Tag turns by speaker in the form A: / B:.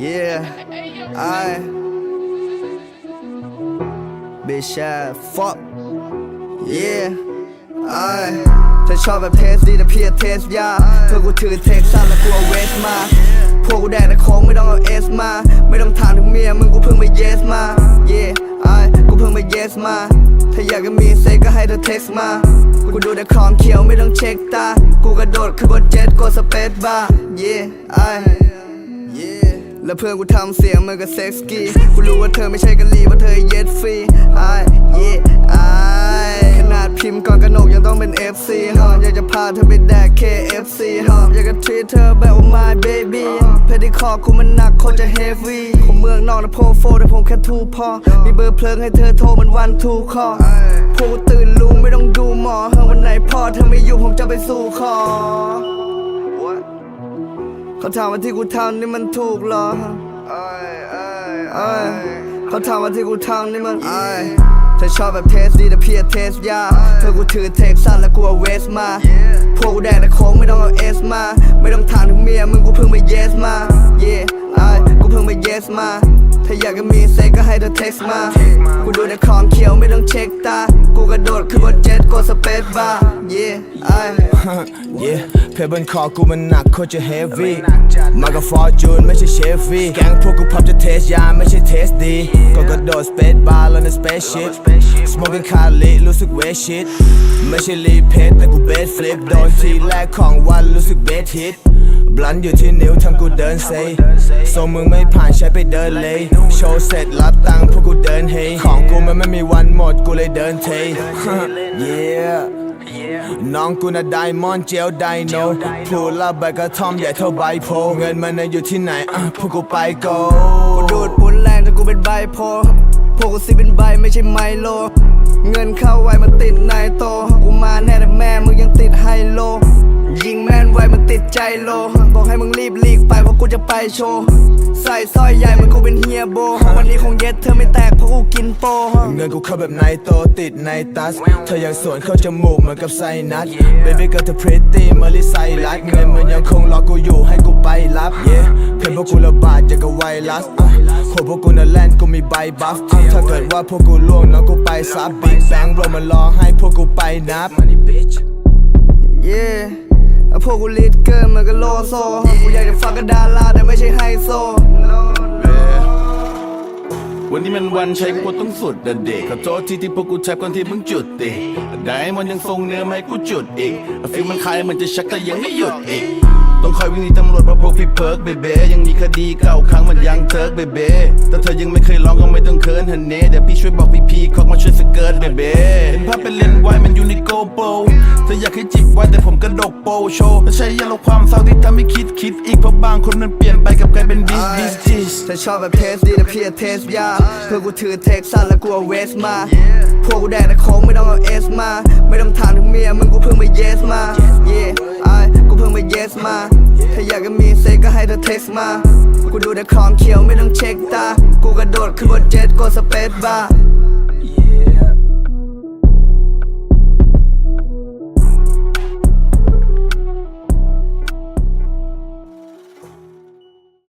A: Yeah, I bitch ass fuck Yeah, I ถ้าชอบแบบเทสดีแต่เพียเทสยาเธอกูถือเทคซันแล้วกูเอาเวสมา พวกกูแดกแต่ของไม่ต้องเอาเอสมา ไม่ต้องถามถึงเมียมึงกูเพิ่งไป yes มา Yeah, I กูเพิ่งไป yes มา ถ้าอยากจะมีเซ็กก็ให้เธอเท็กซ์มา กูดูแต่ของเขียวไม่ต้องเช็คตา กูกระโดดขึ้นบนเจ็ตกดสเปซบาร์ Yeah, I แล้วเพื่อนกูทำเสียงเหมือนกับเซ็กซ์กี้กูรู้ว่าเธอไม่ใช่กะลีว่าเธอเย็ดฟรี I yeah I ขนาดพิมพ์ก่อนกระหนกยังต้องเป็น FC ฮะอยากจะพาเธอไปแดก KFC ฮะอยากจะ treat เธอแบบว่า my baby เพดที่คอกูมันหนักโคตรจะ heavy ของเมืองนอกนะโพโฟแต่ผมแค่ทูพอ มีเบอร์เพลิงให้เธอโทรมันวันทูคอพูตื่นลุงไม่ต้องดูหมอเฮะวันไหนพ่อเธอไม่อยู่ผมจะไปสู่ขอ เขาถามว่าที่กูทำนี่มันถูกเหรอเอ้ยเอ้ยเอ้ยเขาถามว่าที่กูทำนี่มันเอ้ยเธอชอบแบบเทสดีแต่เพียเทสยาเธอกูถือเทคซันแล้วกูเอาเวสมา พวกกูแดกแต่ของไม่ต้องเอาเอสมา ไม่ต้องถามถึงเมียมึงกูเพิ่งไป yes มา yeah ไอ้กูเพิ่งไป yes มา ถ้าอยากจะมีเซ็กก็ให้เธอเท็กซ์มา กูดูแต่ของเขียวไม่ต้องเช็คตา กูกระโดดขึ้นบนเจ็ตกดสเปซบาร์ yeah ไอ้
B: yeah เพลบนคอกูมันหนักโคตรจะ heavy มากับฟอร์จูนไม่ใช่เชฟฟี่ แกงพวกกูพับจะเทสยาไม่ใช่เทสดีก็กระโดดสเปซบาร์แล้วใน spaceship smoking คาลิรู้สึกเวชิตไม่ใช่รีเพทแต่กูเบสฟลิปโดนทีแรกของวันรู้สึกเบสฮิต บลันอยู่ที่นิ้วทำกูเดินเซส่งมึงไม่ผ่านใช้ไปเดินเลย โชว์เสร็จรับตังค์พวกกูเดินเฮของกูมันไม่มีวันหมดกูเลยเดินเท yeah น้องกูน่ะไดมอนด์เจลไดโนพูดละใบกระท่อมใหญ่เท่าใบโพ เงินมันน่ะอยู่ที่ไหนอะพวกกูไปโก
A: กูดูดปุ่นแรงจนกูเป็นไบโพพวกกูสิเป็นใบไม่ใช่ไมโล เงินเข้าไวมันติดนายโต กูมาแน่แต่แม่มึงยังติดไฮโล ติดใจโล บอกให้มึงรีบลีกไปเพราะกูจะไปโชว์ ใส่สร้อยใหญ่เหมันกูเป็นเฮียโบ วันนี้คงเย็ดเธอไม่แตกเพราะกูกินโป
B: เงินกูเข้าแบบไนโตติดในตัส เธอยังสวนเข้าจมูกเหมือนกับไซนัส Baby girl เธอ pretty เมลิไซรัสเงินมันยังคงรอกูอยู่ให้กูไปรับ yeah เพนพวกกูระบาดอย่างกับไวรัสอะโคพวกกูน่ะแลนด์กูมีใบบัฟอะถ้าเกิดว่าพวกกูล่วงน้องกูไปซับ Big Bang รวมมันรอให้พวกกูไปนับ Money bitch
A: yeah พวกกูลิดเกินเหมือนกับโลโซกูอยากจะฟังกับดาราแต่ไม่ใช่ไฮโซ
C: วันนี้มันวันใช้กูต้องสุดเด็กขอโทษที่ที่พวกกูแทบก่อนที่มึงจุดติได้มันยังทรงเนื้อไม่กูจุดอีกฟิลมันคลายมันจะชักแต่ยังไม่หยุดอีก ต้องคอยวิ่งหนีตำรวจเพราะพวกพี่เพิร์กเบเบยังมีคดีเก่าครั้งมันยังเทิร์กเบเบแต่เธอยังไม่เคยลอง ก็ไม่ต้องเคินฮันเน่เดี๋ยวพี่ช่วยบอกพี่พีคอกมาช่วยสเกิร์ตเบเบ้เห็นภาพเป็นเลนส์ไวมันอยู่ในโกโปรเธออยากให้จิบไว้แต่ผมกระดกโปรโชว์และใช้ยาลดความเศร้าที่ทำให้คิดคิดอีกเพราะบางคนมันเปลี่ยนไปกับกลายเป็นบิสบิสจิส
A: ถ้าชอบแบบเทสดีแต่เพียเทสยาเพื่อกูถือเทคซันแล้วกูเอาเวสมาพวกกูแดกแต่ของไม่ต้องเอาเอสมา ไม่ต้องถามถึงเมียมึงกูเพิ่งไป yes มา yeah ไอ้กูเพิ่งไป yes มาถ้า ให้เธอเท็กซ์มา กูดูแต่ของเขียวไม่ต้องเช็คตา กูกระโดดขึ้นบนเจ็ตกดสเปซบาร์